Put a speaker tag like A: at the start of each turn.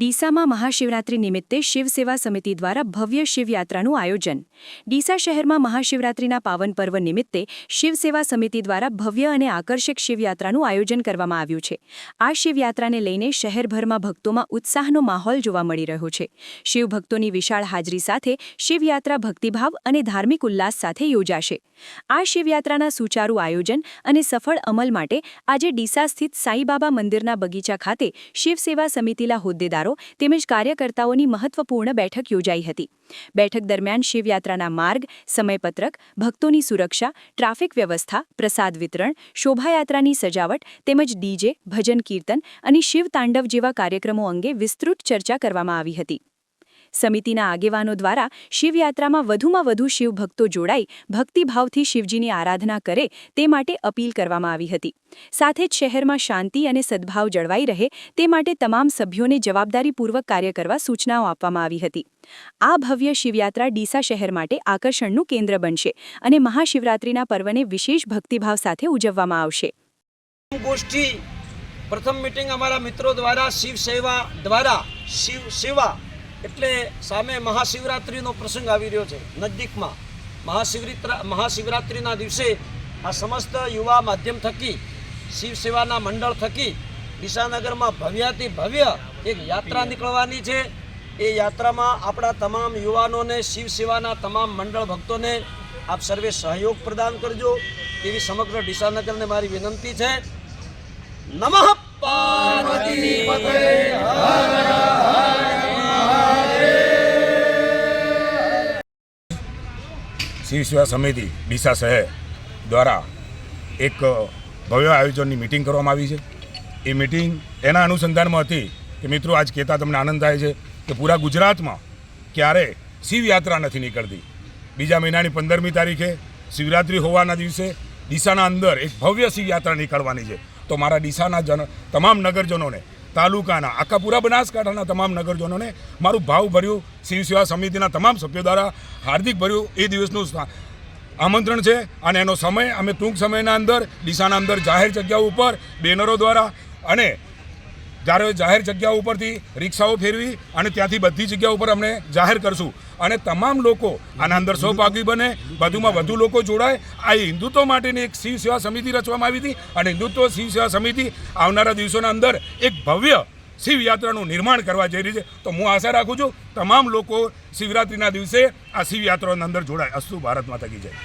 A: ડીસામાં મહાશિવરાત્રી નિમિત્તે શિવસેવા સમિતિ દ્વારા ભવ્ય શિવયાત્રાનું આયોજન. ડીસા શહેરમાં મહાશિવરાત્રીના પાવન પર્વ નિમિત્તે શિવસેવા સમિતિ દ્વારા ભવ્ય અને આકર્ષક શિવયાત્રાનું આયોજન કરવામાં આવ્યું છે. આ શિવયાત્રાને લઈને શહેરભરમાં ભક્તોમાં ઉત્સાહનો માહોલ જોવા મળી રહ્યો છે. શિવભક્તોની વિશાળ હાજરી સાથે શિવયાત્રા ભક્તિભાવ અને ધાર્મિક ઉલ્લાસ સાથે યોજાશે. આ શિવયાત્રાના સુચારુ આયોજન અને સફળ અમલ માટે આજે ડીસા સ્થિત સાંઈબાબા મંદિરના બગીચા ખાતે શિવસેવા સમિતિના હોદ્દેદારો તેમજ કાર્યકર્તાઓની મહત્વપૂર્ણ બેઠક યોજાઈ હતી. બેઠક દરમિયાન શિવયાત્રાના માર્ગ, સમયપત્રક, ભક્તોની સુરક્ષા, ટ્રાફિક વ્યવસ્થા, પ્રસાદ વિતરણ, શોભાયાત્રાની સજાવટ તેમજ ડીજે, ભજન કીર્તન અને શિવ તાંડવ જેવા કાર્યક્રમો અંગે વિસ્તૃત ચર્ચા કરવામાં આવી હતી. સમિતિના આગેવાનો દ્વારા શિવયાત્રામાં વધુમાં વધુ શિવભક્તો જોડાઈ ભક્તિભાવથી શિવજીની આરાધના કરે તે માટે અપીલ કરવામાં આવી હતી. સાથે જ શહેરમાં શાંતિ અને સદ્ભાવ જળવાઈ રહે તે માટે તમામ સભ્યોને જવાબદારીપૂર્વક કાર્ય કરવા સૂચનાઓ આપવામાં આવી હતી. આ ભવ્ય શિવયાત્રા ડીસા શહેર માટે આકર્ષણનું કેન્દ્ર બનશે અને મહાશિવરાત્રિના પર્વને વિશેષ ભક્તિભાવ સાથે ઉજવવામાં આવશે.
B: ગોષ્ઠી પ્રથમ મિટિંગ અમારા મિત્રો દ્વારા શિવ સેવા દ્વારા શિવ સેવા એટલે સામે મહાશિવરાત્રિનો પ્રસંગ આવી રહ્યો છે. નજદીકમાં મહાશિવરાત્રા, મહાશિવરાત્રિના દિવસે આ સમસ્ત યુવા માધ્યમ થકી, શિવ સેવાના મંડળ થકી દિશાનગરમાં ભવ્યાતિ ભવ્ય એક યાત્રા નીકળવાની છે. એ યાત્રામાં આપણા તમામ યુવાનોને, શિવ સેવાના તમામ મંડળ ભક્તોને આપ સર્વે સહયોગ પ્રદાન કરજો. એવી સમગ્ર દિશાનગરને મારી વિનંતી છે. નમઃ પાર્વતી પતયે
C: શિવ સેવા સમિતિ, ડીસા શહેર દ્વારા એક ભવ્ય આયોજનની મિટિંગ કરવામાં આવી છે. એ મિટિંગ એના અનુસંધાનમાં હતી કે મિત્રો આજ કહેતા તમને આનંદ થાય છે કે પૂરા ગુજરાતમાં ક્યારે શિવયાત્રા નથી નીકળતી. બીજા મહિનાની પંદરમી તારીખે શિવરાત્રિ હોવાના દિવસે ડીસાના અંદર એક ભવ્ય શિવયાત્રા નીકળવાની છે. તો મારા ડીસાના જન, તમામ નગરજનોને તાલુકાના આખા પૂરા બનાસકાંઠાના તમામ નગરજનોને મારું ભાવભર્યું શિવ સેવા સમિતિના તમામ સભ્યો દ્વારા હાર્દિક ભર્યું એ દિવસનું આમંત્રણ છે અને એનો સમય અમે ટૂંક સમયના અંદર ડીસાના અંદર જાહેર જગ્યાઓ ઉપર, બેનરો દ્વારા અને જ્યારે જાહેર જગ્યા ઉપરથી રિક્ષાઓ ફેરવી અને ત્યાંથી બધી જગ્યા ઉપર અમને જાહેર કરશું. અને તમામ લોકો આના અંદર સહભાગી બને વધુમાં વધુ લોકો જોડાય. આ હિન્દુત્વ માટેની એક શિવ સેવા સમિતિ રચવામાં આવી હતી અને હિન્દુત્વ શિવ સેવા સમિતિ આવનારા દિવસોના અંદર એક ભવ્ય શિવયાત્રાનું નિર્માણ કરવા જઈ રહી છે. તો હું આશા રાખું છું, તમામ લોકો શિવરાત્રિના દિવસે આ શિવયાત્રાના અંદર જોડાય. અસ્તુ ભારતમાં થકી જય.